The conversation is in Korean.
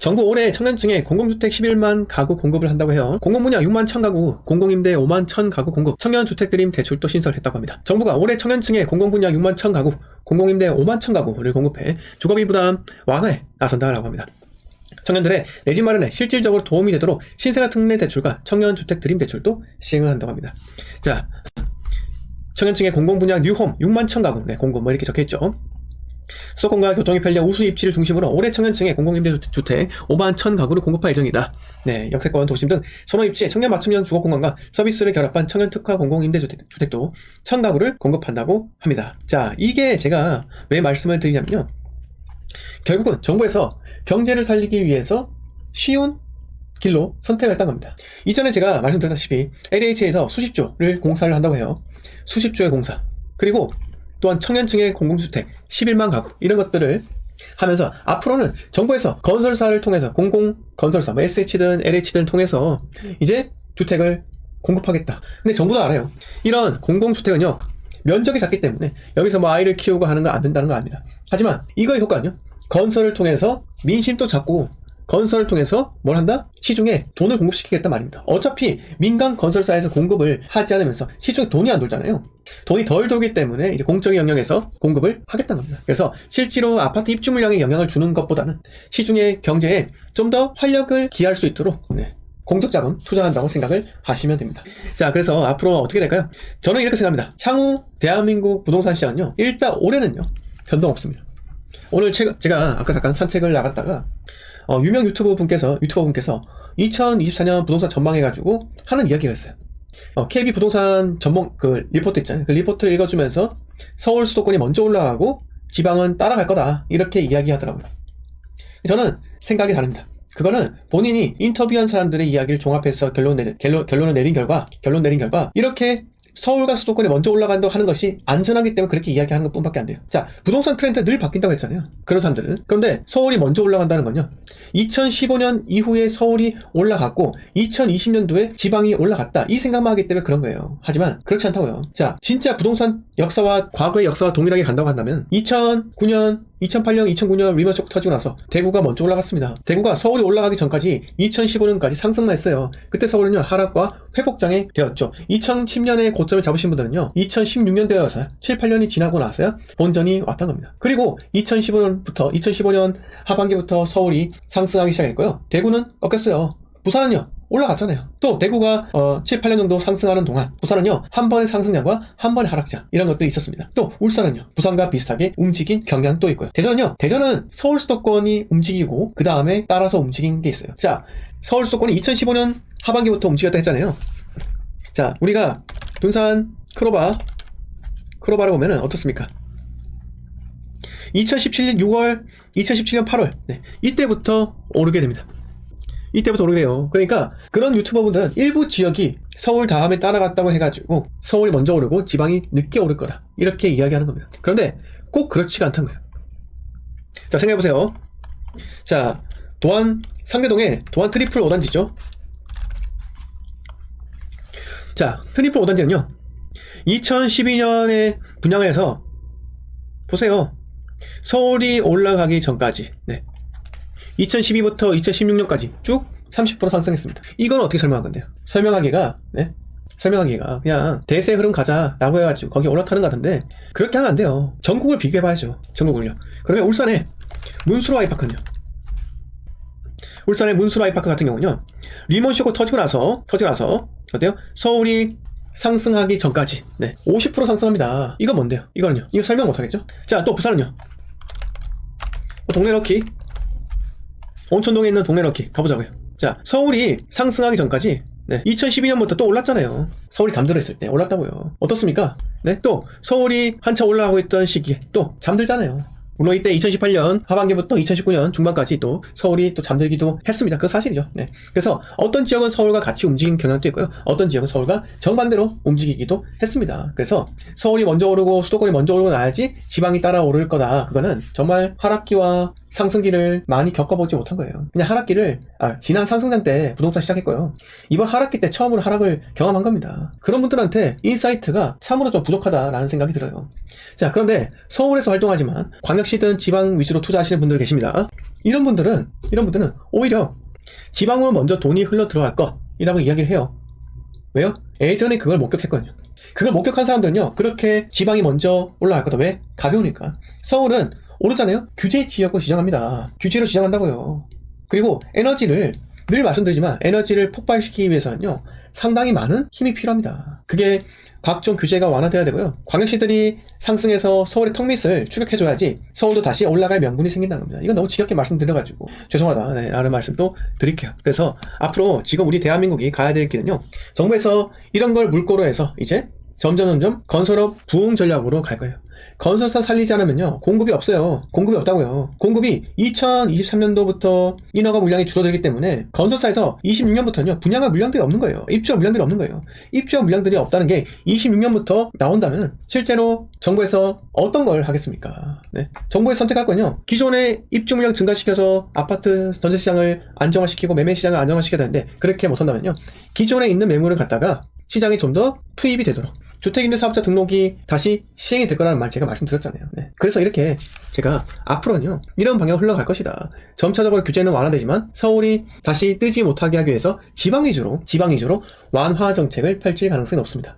정부 올해 청년층에 공공주택 11만 가구 공급을 한다고 해요. 공공분야 6만 1000 가구, 공공임대 5만 1000 가구 공급, 청년주택드림 대출도 신설했다고 합니다. 정부가 올해 청년층에 공공분야 6만 1000 가구, 공공임대 5만 1000 가구를 공급해 주거비 부담 완화에 나선다라고 합니다. 청년들의 내 집 마련에 실질적으로 도움이 되도록 신생아 특례 대출과 청년주택 드림 대출도 시행을 한다고 합니다. 자, 청년층의 공공분야 뉴홈 6만 1000 가구, 네, 공급 뭐 이렇게 적혀있죠. 수도권과 교통이 편리한 우수 입지를 중심으로 올해 청년층의 공공임대주택 5만 1000 가구를 공급할 예정이다. 네, 역세권, 도심 등 선호 입지에 청년 맞춤형 주거 공간과 서비스를 결합한 청년 특화 공공임대주택도 1000 가구를 공급한다고 합니다. 자, 이게 제가 왜 말씀을 드리냐면요. 결국은 정부에서 경제를 살리기 위해서 쉬운 길로 선택을 했던 겁니다. 이전에 제가 말씀드렸다시피 LH에서 수십조를 공사를 한다고 해요. 수십조의 공사. 그리고 또한 청년층의 공공주택 11만 가구 이런 것들을 하면서 앞으로는 정부에서 건설사를 통해서 공공 건설사 뭐 SH든 LH든 통해서 이제 주택을 공급하겠다. 근데 정부도 알아요. 이런 공공주택은요 면적이 작기 때문에 여기서 뭐 아이를 키우고 하는 거 안 된다는 거 압니다. 하지만 이거의 효과는요 건설을 통해서 민심도 잡고 건설을 통해서 뭘 한다? 시중에 돈을 공급시키겠다 말입니다. 어차피 민간 건설사에서 공급을 하지 않으면서 시중에 돈이 안 돌잖아요. 돈이 덜 돌기 때문에 이제 공적인 영역에서 공급을 하겠다는 겁니다. 그래서 실제로 아파트 입주 물량에 영향을 주는 것보다는 시중의 경제에 좀 더 활력을 기할 수 있도록 네, 공적 자금 투자한다고 생각을 하시면 됩니다. 자, 그래서 앞으로 어떻게 될까요? 저는 이렇게 생각합니다. 향후 대한민국 부동산 시장은요. 일단 올해는요. 변동 없습니다. 오늘 제- 제가 아까 잠깐 산책을 나갔다가 어, 유명 유튜버 분께서 유튜버 분께서 2024년 부동산 전망해 가지고 하는 이야기가 있어요. 어, KB 부동산 전문 그 리포트 있잖아요. 그 리포트를 읽어주면서 서울 수도권이 먼저 올라가고 지방은 따라갈 거다 이렇게 이야기하더라고요. 저는 생각이 다릅니다. 그거는 본인이 인터뷰한 사람들의 이야기를 종합해서 결론 내린, 결론, 결론을 내린 결과, 결론 내린 결과, 이렇게 서울과 수도권이 먼저 올라간다고 하는 것이 안전하기 때문에 그렇게 이야기하는 것 뿐밖에 안 돼요. 자, 부동산 트렌드가 늘 바뀐다고 했잖아요. 그런 사람들은. 그런데 서울이 먼저 올라간다는 건요. 2015년 이후에 서울이 올라갔고, 2020년도에 지방이 올라갔다. 이 생각만 하기 때문에 그런 거예요. 하지만 그렇지 않다고요. 자, 진짜 부동산 역사와 과거의 역사와 동일하게 간다고 한다면, 2009년, 2008년, 2009년 리먼 쇼크 터지고 나서 대구가 먼저 올라갔습니다. 대구가 서울이 올라가기 전까지 2015년까지 상승만 했어요. 그때 서울은요 하락과 회복장에 되었죠. 2010년에 고점을 잡으신 분들은요 2016년 되어서 7, 8년이 지나고 나서야 본전이 왔던 겁니다. 그리고 2015년부터 2015년 하반기부터 서울이 상승하기 시작했고요. 대구는 꺾였어요. 부산은요 올라갔잖아요. 또 대구가 어, 7, 8년 정도 상승하는 동안 부산은요 한 번의 상승량과 한 번의 하락장 이런 것들이 있었습니다. 또 울산은요 부산과 비슷하게 움직인 경향도 있고요. 대전은요 대전은 서울 수도권이 움직이고 그 다음에 따라서 움직인 게 있어요. 자 서울 수도권이 2015년 하반기부터 움직였다 했잖아요. 자 우리가 둔산 크로바 크로바를 보면은 어떻습니까? 2017년 6월, 2017년 8월 네, 이때부터 오르게 됩니다. 이때부터 오르게 돼요. 그러니까 그런 유튜버분들은 일부 지역이 서울 다음에 따라갔다고 해가지고 서울이 먼저 오르고 지방이 늦게 오를 거다. 이렇게 이야기하는 겁니다. 그런데 꼭 그렇지가 않다는 거예요. 자, 생각해보세요. 자, 도안, 상계동에 도안 트리플 5단지죠. 자, 트리플 5단지는요. 2012년에 분양을 해서 보세요. 서울이 올라가기 전까지 네. 2012부터 2016년까지 쭉 30% 상승했습니다. 이건 어떻게 설명할 건데요? 설명하기가, 네? 설명하기가 그냥 대세 흐름 가자라고 해가지고 거기 올라타는 것 같은데 그렇게 하면 안 돼요. 전국을 비교해봐야죠. 전국을요. 그러면 울산에 문수로 아이파크는요. 울산의 문수로 아이파크 같은 경우는요. 리먼 쇼크 터지고 나서 터지고 나서 어때요? 서울이 상승하기 전까지 네, 50% 상승합니다. 이건 뭔데요? 이거는요. 이거 설명 못하겠죠? 자, 또 부산은요. 동네 럭키 온천동에 있는 동네 럭키 가보자고요. 자, 서울이 상승하기 전까지 네, 2012년부터 또 올랐잖아요. 서울이 잠들어 있을 때 올랐다고요. 어떻습니까? 네, 또 서울이 한참 올라가고 있던 시기에 또 잠들잖아요. 물론 이때 2018년 하반기부터 2019년 중반까지 또 서울이 또 잠들기도 했습니다. 그건 사실이죠. 네. 그래서 어떤 지역은 서울과 같이 움직이는 경향도 있고요. 어떤 지역은 서울과 정반대로 움직이기도 했습니다. 그래서 서울이 먼저 오르고 수도권이 먼저 오르고 나야지 지방이 따라 오를 거다. 그거는 정말 하락기와 상승기를 많이 겪어보지 못한 거예요. 그냥 하락기를 아, 지난 상승장 때 부동산 시작했고요. 이번 하락기 때 처음으로 하락을 경험한 겁니다. 그런 분들한테 인사이트가 참으로 좀 부족하다라는 생각이 들어요. 자, 그런데 서울에서 활동하지만 광역 시든 지방 위주로 투자하시는 분들 계십니다. 이런 분들은 이런 분들은 오히려 지방으로 먼저 돈이 흘러 들어갈 것이라고 이야기를 해요. 왜요? 예전에 그걸 목격했거든요. 그걸 목격한 사람들은요, 그렇게 지방이 먼저 올라갈 거다. 왜? 가벼우니까. 서울은 오르잖아요? 규제 지역으로 지정합니다. 규제로 지정한다고요. 그리고 에너지를, 늘 말씀드리지만, 에너지를 폭발시키기 위해서는요, 상당히 많은 힘이 필요합니다. 그게 각종 규제가 완화돼야 되고요. 광역시들이 상승해서 서울의 턱밑을 추격해줘야지 서울도 다시 올라갈 명분이 생긴다는 겁니다. 이건 너무 지겹게 말씀드려가지고 죄송하다 네, 라는 말씀도 드릴게요. 그래서 앞으로 지금 우리 대한민국이 가야 될 길은요. 정부에서 이런 걸 물꼬로 해서 이제 점점 점점 건설업 부흥 전략으로 갈 거예요. 건설사 살리지 않으면요 공급이 없어요. 공급이 없다고요. 공급이 2023년도부터 인허가 물량이 줄어들기 때문에 건설사에서 26년부터는요 분양할 물량들이 없는 거예요. 입주할 물량들이 없는 거예요. 입주할 물량들이 없다는 게 26년부터 나온다면 실제로 정부에서 어떤 걸 하겠습니까? 네. 정부에서 선택할 건요. 기존의 입주 물량 증가시켜서 아파트 전세 시장을 안정화시키고 매매 시장을 안정화시켜야 되는데 그렇게 못한다면요. 기존에 있는 매물을 갖다가 시장에 좀더 투입이 되도록 주택임대 사업자 등록이 다시 시행이 될 거라는 말 제가 말씀드렸잖아요. 네. 그래서 이렇게 제가 앞으로는요 이런 방향으로 흘러갈 것이다. 점차적으로 규제는 완화되지만 서울이 다시 뜨지 못하게 하기 위해서 지방 위주로 지방 위주로 완화 정책을 펼칠 가능성이 높습니다.